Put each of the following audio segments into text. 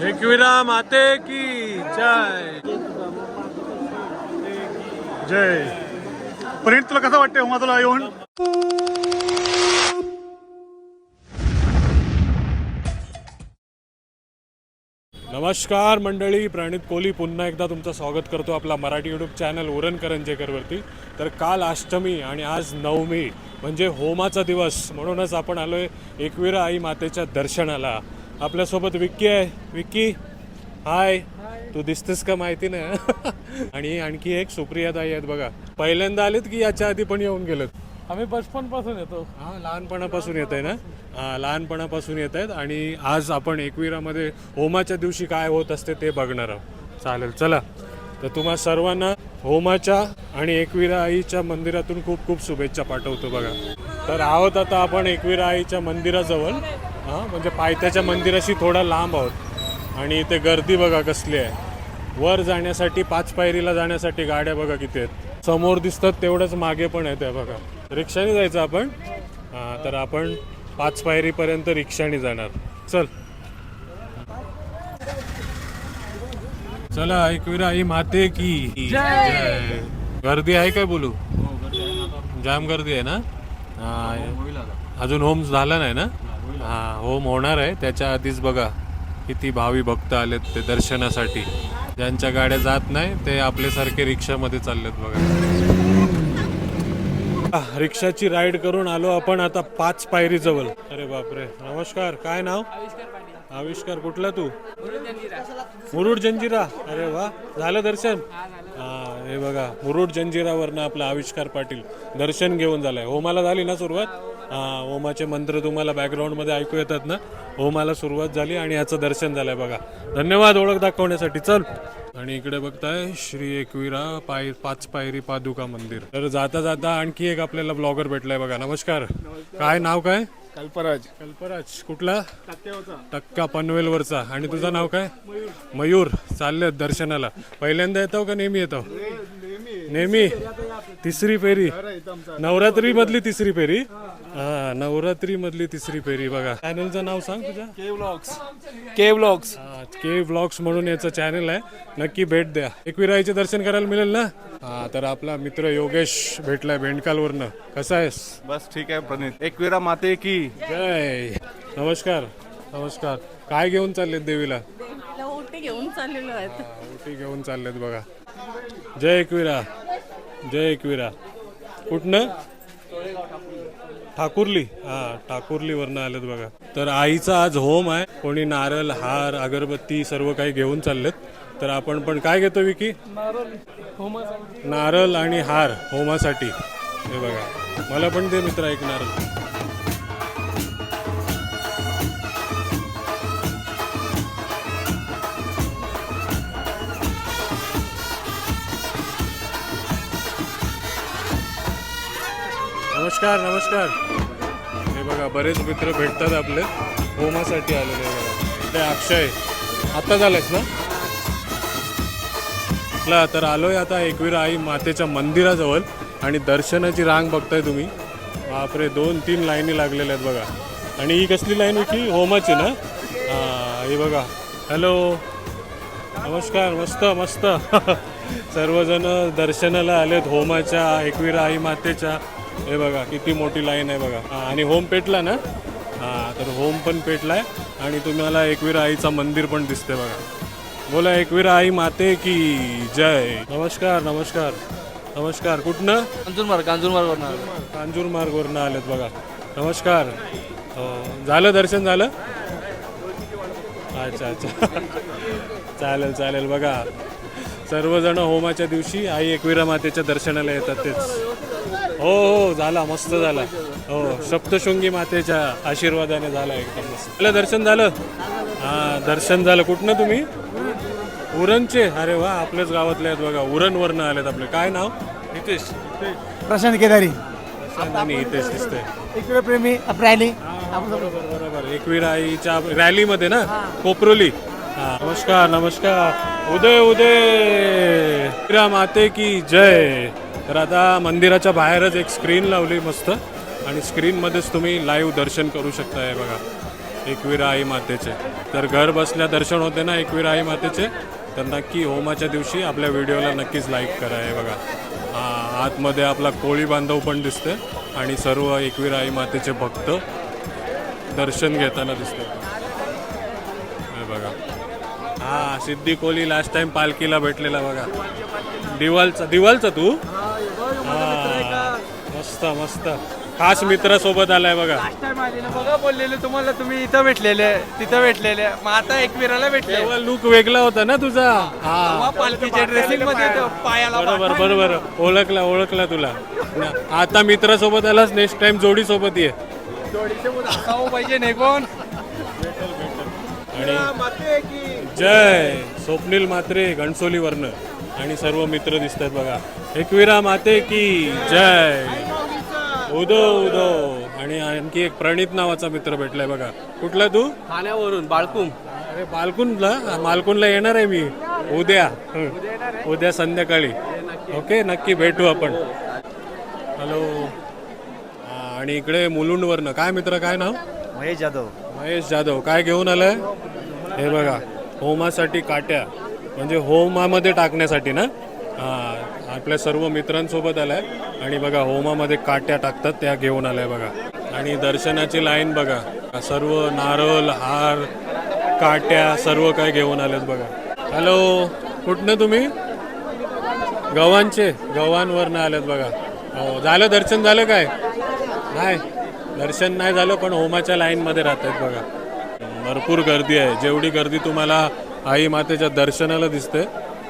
एकविरा माते की जय जय. प्रिंट तुला कसं वाटतंय उमा तुला येऊन? नमस्कार मंडळी प्रणित कोहली पुन्हा एकदा तुमचं स्वागत करतो आपला मराठी यूट्यूब चॅनल उरण करंजेकरवरती. तर काल अष्टमी आणि आज नवमी म्हणजे होमाचा दिवस म्हणूनच आपण आलोय एकविरा आई मातेच्या दर्शनाला. आपल्यासोबत विक्की आहे. विक्की हाय. तू दिसतेस का माहिती नाही आणि आणखी एक सुप्रिया ताई आहेत बघा. पहिल्यांदा आलेत की याच्या आधी पण येऊन गेलेत? आम्ही बचपनपासून येतो. हा लहानपणापासून येत आहे ना? हा लहानपणापासून येत आहेत आणि आज आपण एकविरामध्ये होमाच्या दिवशी काय होत असते ते बघणार आहोत. चालेल चला. तर तुम्हा सर्वांना होमाच्या आणि एकविरा आईच्या मंदिरातून खूप खूप शुभेच्छा पाठवतो बघा. तर आहोत आता आपण एकविरा आईच्या मंदिराजवळ. हां म्हणजे पायथ्याच्या मंदिराशी थोडा लांब आहोत. आणि इथे गर्दी बघा कसली आहे. वर जाण्यासाठी पाच पायरीला जाण्यासाठी गाड्या बघा किती आहेत. समोर दिसतात तेवढंच मागे पण आहे त्या बघा. रिक्षाने जायचं आपण? हां तर आपण पाच पायरीपर्यंत रिक्षाने जाणार. चल. चला ऐकविरा आई माते की. जय. गर्दी आहे काय बोलू? जाम गर्दी आहे ना? हा अजून होम झाला नाही ना? हा होम होणार आहे. त्याच्या आधीच बघा किती भावी भक्त आलेत ते दर्शनासाठी. ज्यांच्या गाड्या जात नाही ते आपल्यासारखे रिक्षामध्ये चाललेत बघा. रिक्षाची राईड करून आलो आपण आता पाच पायरी जवळ. अरे बापरे. नमस्कार. काय नाव? आविष्कार कुठला तू? मुरुड जंजिरा. अरे वा. झालं दर्शन? हा हे बघा. मुरुड जंजिरावरनं आपला आविष्कार पाटील दर्शन घेऊन झालंय. होमाला झाली ना सुरुवात? हा होमाचे मंत्र तुम्हाला बॅकग्राऊंडमध्ये ऐकू येतात ना? होमाला सुरुवात झाली आणि याचं दर्शन झालंय बघा. धन्यवाद ओळख दाखवण्यासाठी. चल. आणि इकडे बघताय श्री एकविरा पाय पाच पायरी पादुका मंदिर. तर जाता जाता आणखी एक आपल्याला ब्लॉगर भेटलाय बघा. नमस्कार. काय नाव काय? कल्पराज. कल्पराज. कुठला? टक्का पनवेलवरचा. आणि तुझं नाव काय? मयूर. चालले दर्शनाला. पहिल्यांदा येतो का नेहमी येतो? नेहमी. तिसरी फेरी नवरात्री मधली तिसरी फेरी. हा. नवरात्री मधली तिसरी फेरी बघा. चॅनलचं नाव सांग तुझ्या. K vlogs K vlogs K vlogs म्हणून याचं चॅनल आहे. नक्की भेट द्या. एकविराईचे दर्शन करायला मिळेल ना? हा तर आपला मित्र योगेश भेटलाय भेंडकालवरनं. कसा आहेस? बस ठीक आहे प्रणित. एकविरा माते की. जय. नमस्कार. नमस्कार. काय घेऊन चाललेत देवीला? घेऊन चाललेलो आहेत. ओटी घेऊन चाललेत बघा. जय एकविरा. जय एकविरा. कुठनं? ठाकुर्ली. हा ठाकुर्लीवरनं आलेत बघा. तर आईचा आज होम आहे. कोणी नारळ हार अगरबत्ती सर्व काही घेऊन चाललेत. तर आपण पण काय घेतो विकी? नारळ आणि हार होमासाठी. हे बघा. मला पण दे मित्र एक नारळ. नमस्कार नमस्कार. हे बघा बरेच मित्र भेटतात आपले. होमासाठी आलेले बघा. ते अक्षय. आता झालंयस ना? ला तर आलोय आता एकवीर आई मातेच्या मंदिराजवळ आणि दर्शनाची रांग बघताय तुम्ही. बापरे दोन तीन लाईनी लागलेल्या आहेत बघा. आणि ही कसली लाईन होती? होमाची ना? हे बघा. हॅलो. नमस्कार मस्त मस्त. सर्वजण दर्शनाला आलेत होमाच्या एकवीर आई मातेच्या. हे बघा किती मोठी लाईन आहे बघा. हा, आणि होम पेटला ना? हा तर होम पण पेटलाय. आणि तुम्हाला एकविरा आईचा मंदिर पण दिसते बघा. बोला एकविरा आई माते की जय? नमस्कार नमस्कार. नमस्कार कुठनं? कांजूरमार्ग कांजूरमार्ग कांजूर मार्गवरनं आलेत बघा. नमस्कार. हो झालं दर्शन झालं? अच्छा अच्छा. चालेल चालेल. बघा सर्वजण होमाच्या दिवशी आई एकविरा मातेच्या दर्शनाला येतात तेच. हो हो झाला मस्त झाला. हो सप्तशृंगी मातेच्या आशीर्वादाने झाला एकदम मस्त. आपलं दर्शन झालं? हां दर्शन झालं. कुठनं तुम्ही? उरणचे. अरे वा आपल्याच गावातले आहेत बघा. उरणवरनं आलेत आपले. काय नाव? नितेश प्रशांत केदारी. आणि इथेच दिसतंय. इकडे प्रेमी रॅली. बरोबर बरोबर. एकवीर आईच्या रॅलीमध्ये ना? कोपरोली. हा, नमस्कार नमस्कार. उदय उदय. माते की जय. तर आता मंदिराच्या बाहेरच एक स्क्रीन लावली मस्त. आणि स्क्रीनमध्येच तुम्ही लाईव्ह दर्शन करू शकता हे बघा. एकवीरा आई मातेचे. तर घर बसल्या दर्शन होते ना एकवीरा आई मातेचे? तर नक्की होमाच्या दिवशी आपल्या व्हिडिओला नक्कीच लाईक करा हे बघा. आतमध्ये आपला कोळी बांधव पण दिसते आणि सर्व एकवीरा आई मातेचे भक्त दर्शन घेताना दिसते हे बघा. हा सिद्धी कोहली लास्ट टाइम पालखीला भेटलेला बघा. दिवालचा दिवालचा तू? हा, मस्त मस्त. खास मित्र सोबत आलाय बघा. बघा बोललेले तुम्हाला तुम्ही इथं भेटलेले तिथं भेटलेले. मग आता एकविराला भेटले. तेव्हा लुक वेगळा होता ना तुझा? हा. पालखीच्या ड्रेसिंगमध्ये तो पायाला बरोबर बरोबर. ओळखला ओळखला तुला. आता मित्रासोबत आलास नेक्स्ट टाइम जोडी सोबत ये. असावं पाहिजे नाही कोण? आणि जय स्वप्नील मात्रे घणसोलीवरनं आणि सर्व मित्र दिसत आहेत बघा. एकविरा माते की जय. उदो उदो. आणि आणखी एक प्रणित नावाचा मित्र भेटलाय बघा. कुठला तू? ठाण्यावरून बाळकूम. अरे मालकुनला मालकुनला येणार आहे मी. उद्या. हं. उद्या संध्याकाळी. ओके नक्की भेटू आपण. हॅलो. हा, आणि इकडे मुलुंडवरनं. काय मित्र काय नाव? महेश जाधव. महेश जाधव. काय घेऊन आलाय? हे बघा. होमासाठी काट्या. म्हणजे होमामध्ये टाकण्यासाठी ना? हा. आपल्या सर्व मित्रांसोबत आलाय. आणि बघा होमामध्ये काट्या टाकतात त्या घेऊन आलाय बघा. आणि दर्शनाची लाईन बघा. सर्व नारळ हार काट्या सर्व काय घेऊन आलेत बघा. हॅलो कुठनं तुम्ही? गव्हांचे गव्हांवरनं आलेत बघा. हो झालं दर्शन झालं काय? नाही दर्शन नाही झालं पण होमाच्या लाईनमध्ये राहत आहेत बघा. भरपूर गर्दी आहे. जेवढी गर्दी तुम्हाला आई मातेच्या दर्शनाला दिसते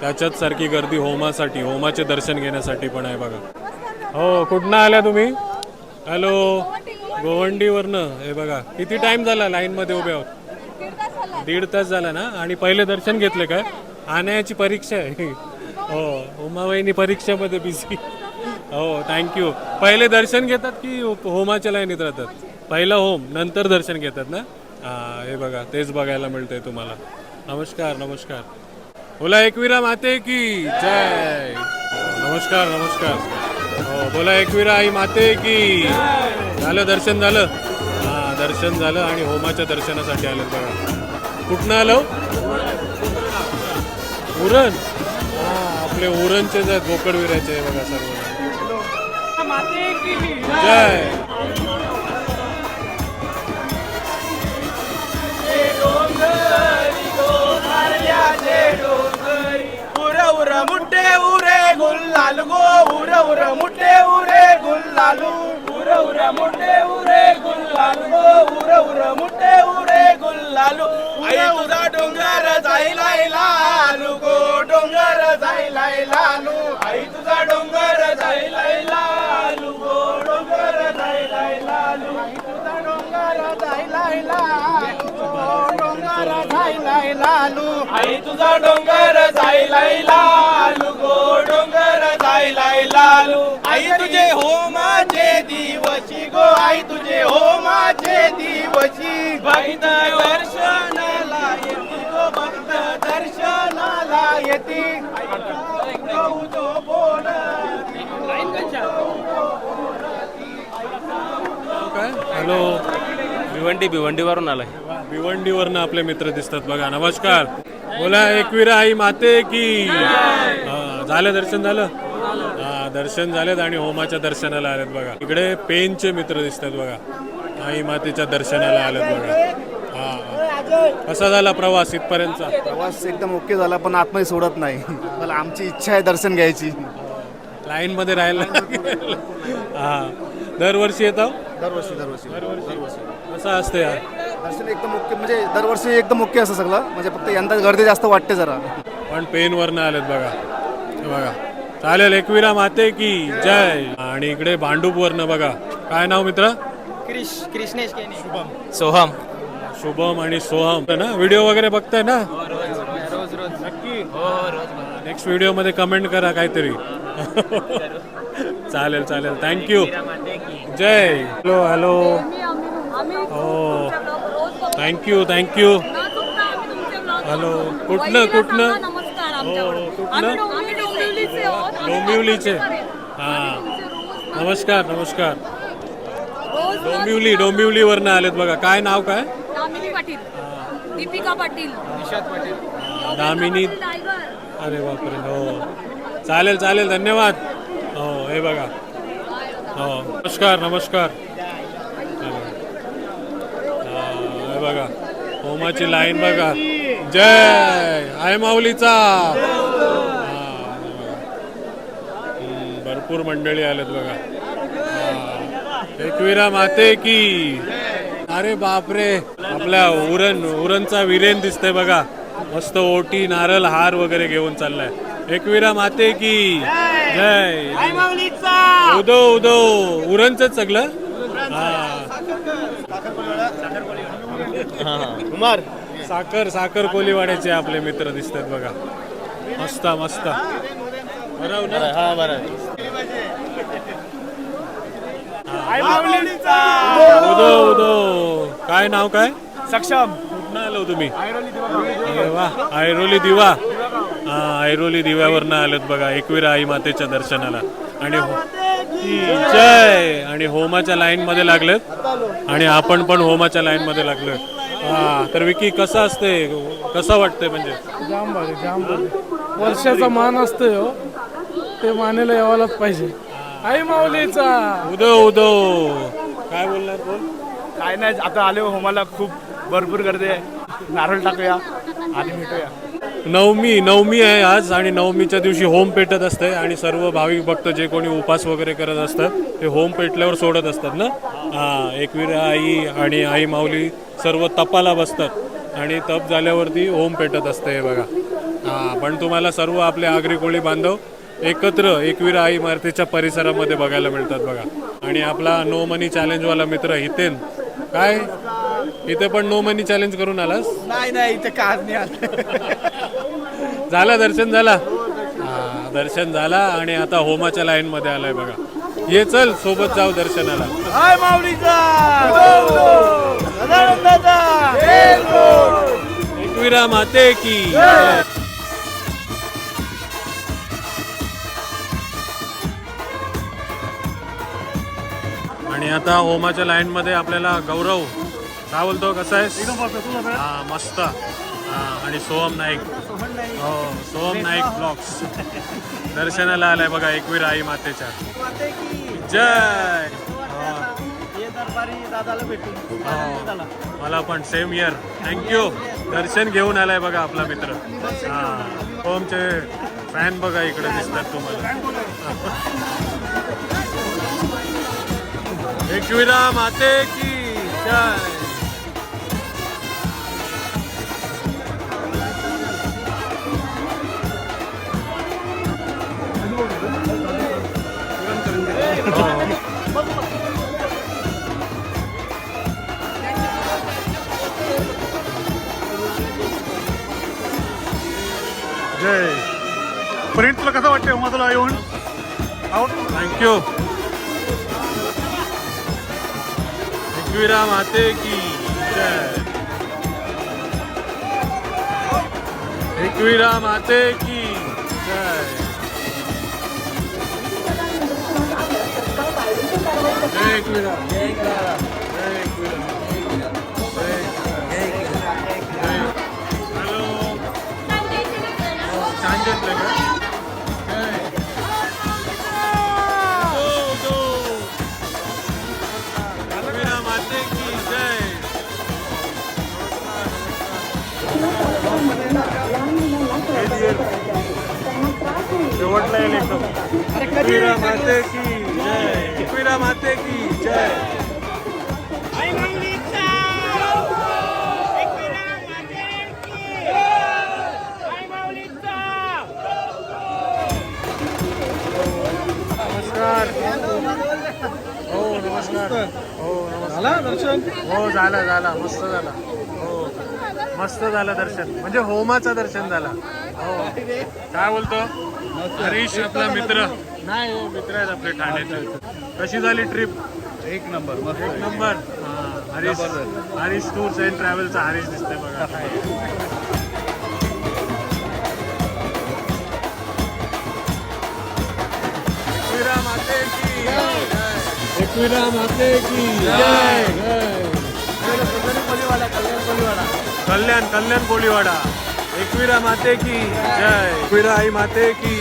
त्याच्याच सारखी गर्दी होमासाठी होमाचे दर्शन घेण्यासाठी पण आहे बघा. हो कुठनं आल्या तुम्ही? हॅलो गोवंडीवरनं. हे बघा किती टाइम झाला लाईनमध्ये उभे आहोत? दीड तास झाला ना? आणि पहिले दर्शन घेतले काय आणायची परीक्षा आहे. हो उमाबाईनी परीक्षेमध्ये बिझी हो थँक्यू पहिले दर्शन घेतात की होमाच्या लाईनीत राहतात? पहिला होम नंतर दर्शन घेतात ना? हे बघा तेच बघायला मिळतंय तुम्हाला. नमस्कार नमस्कार. बोला एकविरा माते की जय. नमस्कार नमस्कार. हो बोला एकविरा आई माते की. झालं दर्शन झालं. हा दर्शन झालं आणि होमाच्या दर्शनासाठी आलं बघा. कुठनं आलो? उरण. हा आपले उरणचे आहेत बोकडविऱ्याचे आहे बघा सर्व. जय. गुल्लाल गो उर उर मुठे उरे गुल्लालू उर उर मुठे उरे गुल्लाल गो उर उर मुठे उरे गुल्लालू आई तुझा डोंगर जायला लालू गो डोंगर जायला लालू आई तुझा डोंगर जायला लालू गो डोंगर जायला लालू आई तुझा डोंगर जायला लालू आई तुझा हो माझे दिवशी गो आई तुझे हो माझे दिवशी. भक्त दर्शनाला येते गो भक्त दर्शनाला येते. तो बोल काय हॅलो. भिवंडी भिवंडीवरून आलाय. भिवंडीवरनं आपले मित्र दिसतात बघा. नमस्कार. बोला एकविरा आई माते की. हा, झालं दर्शन झालं? दर्शन झालेत आणि होमाच्या दर्शनाला आलेत बघा. इकडे पेनचे मित्र दिसतात बघा. आई मातेच्या दर्शनाला आलेत बघा. हा. कसा झाला प्रवास इथपर्यंतचा? प्रवास एकदम ओके झाला पण आतमध्ये सोडत नाही. मला आमची इच्छा आहे दर्शन घ्यायची. लाईन मध्ये राहायला. हा. दरवर्षी येतो? दरवर्षी दरवर्षी. दरवर्षी. कसं असते यार? दर्शन एकदम ओके म्हणजे दरवर्षी एकदम ओके असं सगळं. म्हणजे फक्त यंदा गर्दी जास्त वाटते जरा. पण पेनवरनं आलेत बघा. हे बघा. चालेल एकविरा माते की जय. आणि इकडे भांडूपवरनं बघा. काय नाव मित्र? सोहम. शुभम आणि सोहम. है ना व्हिडिओ वगैरे बघताय ना? नक्की? नेक्स्ट व्हिडिओमध्ये कमेंट करा काहीतरी. चालेल चालेल. Thank you Jay. Hello hello हो. Thank you thank you hello कुठलं कुठलं नमस्कार हो, कुठलं? डोंबिवलीचे. हा. नमस्कार नमस्कार. डोंबिवली डोंबिवलीवरनं आलेत बघा. काय नाव काय? आम्ही निशिका पाटील. दामिनी टायगर अरे बापरे हो. चालेल चालेल धन्यवाद. हो हे बघा. हो नमस्कार नमस्कार. हा, हे बघा. होमाची लाईन बघा. जय! आय माऊलीचा हा, हे बघा. हम्म, भरपूर मंडळी आलेत बघा. एकविरा माते की. अरे बापरे. आपल्या उरण उरणचा विरेन दिसतंय बघा. मस्त ओटी नारळ हार वगैरे घेऊन चाललाय. एकविरा माते की. जय. उदो उदो. उरणच सगळं? हा. कुमार. साखर साखर कोलीवाड्याचे आपले मित्र दिसतात बघा. मस्त मस्त. हा बरं. उदो उदो. काय नाव काय? सक्षम. कुठनं आलो तुम्ही? अरे वा ऐरोली दिवा. हा ऐरोली दिव्यावरनं आलेत बघा एकविरा आई मातेच्या दर्शनाला. आणि हो- की जय! आणि होमाच्या लाईन मध्ये लागलेत. आणि आपण पण होमाच्या लाईन मध्ये लागलोय. हा तर विकी कसं असते कसं वाटतंय म्हणजे? जाम भारी जाम भारी. वर्षाचा मान असतोय हो. ते मानेला यावालाच पाहिजे. आई माऊलीचा. उदो उदो काय बोलणार बोल काय नाही आता आले हो मला खूप भरपूर गर्दी आहे. नारळ टाकूया आणि भेटूया. नवमी नवमी आहे आज आणि नवमीच्या दिवशी होम पेटत असते आणि सर्व भाविक भक्त जे कोणी उपास वगैरे करत असतात ते होम पेटल्यावर सोडत असतात ना? हा एकविरा आई आणि आई माऊली सर्व तपाला बसतात आणि तप झाल्यावरती होम पेटत असते हे बघा. हा पण तुम्हाला सर्व आपले आगरी कोळी बांधव एकत्र एकविरा आई मारुतीच्या परिसरामध्ये बघायला मिळतात बघा आणि आपला नो मनी चॅलेंजवाला मित्र हितेन काय इथे पण नो मनी चॅलेंज करून आलास नाही नाही इथे काज नाही आलं झाला दर्शन झाला हा दर्शन झाला आणि आता होमाच्या लाईन मध्ये आलाय बघा ये चल सोबत जाऊ दर्शनाला हाय माऊलीचा एकविरा माते की आता होमाच्या लाईन मध्ये आपल्याला गौरव काय बोलतो कसा आहेस? हा मस्त. हा, आणि सोहम नाईक. हो सोहम नाईक ब्लॉग्स. दर्शनाला आलाय बघा एकवीर आई मातेच्या. जय! हो. मला पण सेम इयर थँक्यू दर्शन घेऊन आलाय बघा आपला मित्र. हा ओमचे फॅन बघा इकडे दिसतात तुम्हाला. एकविरा माते की जय. जय प्रिंट तुला कसं वाटतंय? उमा येऊन? थँक्यू एकविरा माते की जय एकविरा माते की जय जय एकविरा जय एकविरा जय एकविरा एकविरा माते की जय एकविरा माते की जय नमस्कार. हो नमस्कार. हो नमस्कार. दर्शन? हो झालं झालं. मस्त झालं. हो. मस्त झालं दर्शन. म्हणजे होमाचं दर्शन झालं. हो. काय बोलतो? हरीश आपला मित्र. नाही हो, मित्र आहेत आपले ठाण्याचे. कशी झाली ट्रिप एक नंबर मस्त. एक नंबर? हा, हरीश हरीश टूर्स अँड ट्रॅव्हलचा हरीश दिसतंय बघा. एकविरा माते की जय. एकविरा माते की जय. जय. कल्याण कल्याण कोळीवाडा एकविरा माते की जय. एकविरा आई माते की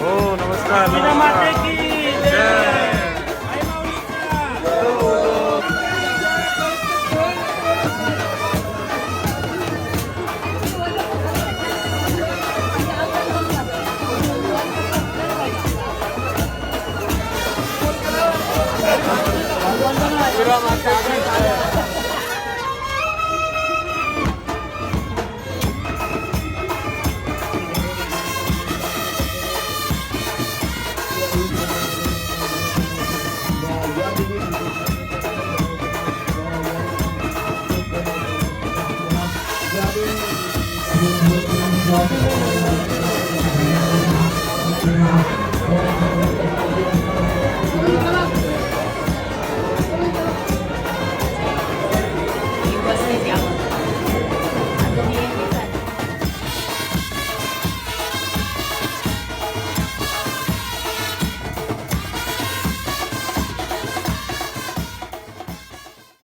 हो नमस्कार.